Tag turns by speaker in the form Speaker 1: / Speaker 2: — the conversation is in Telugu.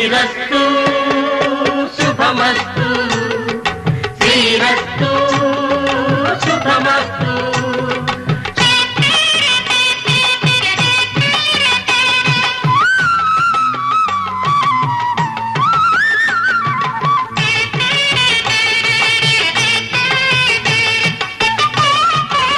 Speaker 1: శ్రీరస్తు శుభమస్తు.